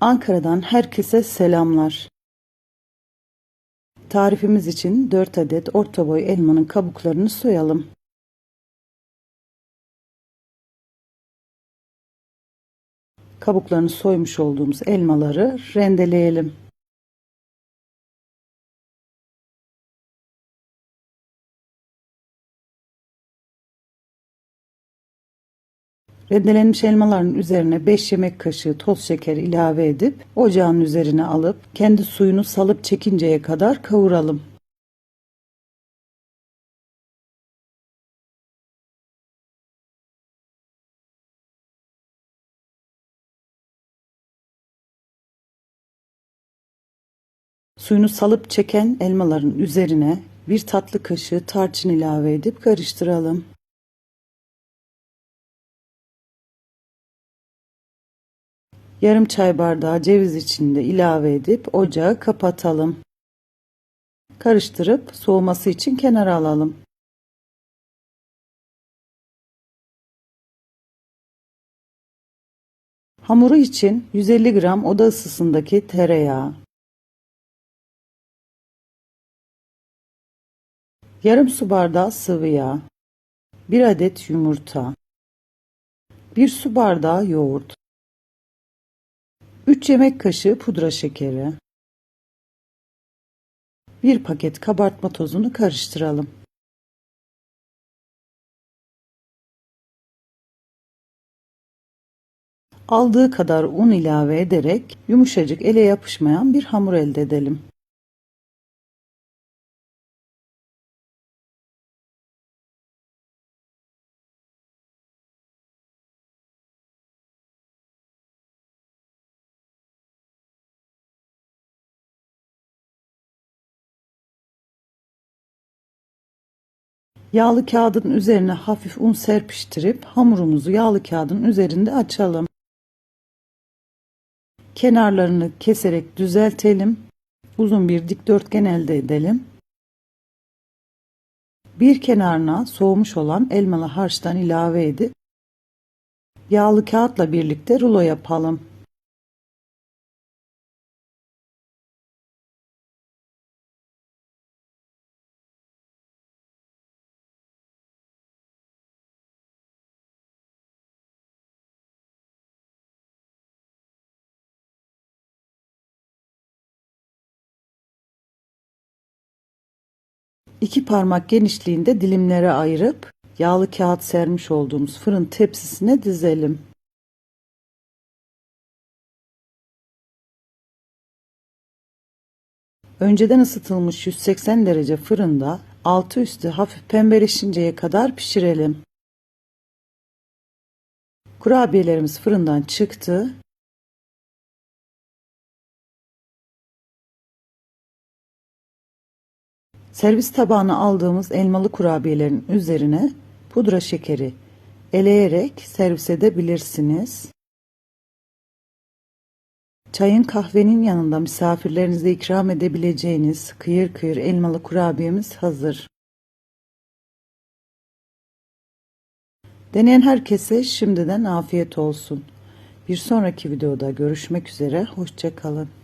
Ankara'dan herkese selamlar. Tarifimiz için 4 adet orta boy elmanın kabuklarını soyalım. Kabuklarını soymuş olduğumuz elmaları rendeleyelim. Rendelenmiş elmaların üzerine 5 yemek kaşığı toz şeker ilave edip ocağın üzerine alıp kendi suyunu salıp çekinceye kadar kavuralım. Suyunu salıp çeken elmaların üzerine bir tatlı kaşığı tarçın ilave edip karıştıralım. Yarım çay bardağı ceviz içinde ilave edip ocağı kapatalım. Karıştırıp soğuması için kenara alalım. Hamuru için 150 gram oda ısısındaki tereyağı, yarım su bardağı sıvı yağ, 1 adet yumurta, 1 su bardağı yoğurt, 3 yemek kaşığı pudra şekeri, 1 paket kabartma tozunu karıştıralım. Aldığı kadar un ilave ederek yumuşacık ele yapışmayan bir hamur elde edelim. Yağlı kağıdın üzerine hafif un serpiştirip hamurumuzu yağlı kağıdın üzerinde açalım. Kenarlarını keserek düzeltelim. Uzun bir dikdörtgen elde edelim. Bir kenarına soğumuş olan elmalı harçtan ilave edip yağlı kağıtla birlikte rulo yapalım. İki parmak genişliğinde dilimlere ayırıp yağlı kağıt sermiş olduğumuz fırın tepsisine dizelim. Önceden ısıtılmış 180 derece fırında altı üstü hafif pembeleşinceye kadar pişirelim. Kurabiyelerimiz fırından çıktı. Servis tabağına aldığımız elmalı kurabiyelerin üzerine pudra şekeri eleyerek servis edebilirsiniz. Çayın kahvenin yanında misafirlerinize ikram edebileceğiniz kıyır kıyır elmalı kurabiyemiz hazır. Deneyen herkese şimdiden afiyet olsun. Bir sonraki videoda görüşmek üzere, hoşçakalın.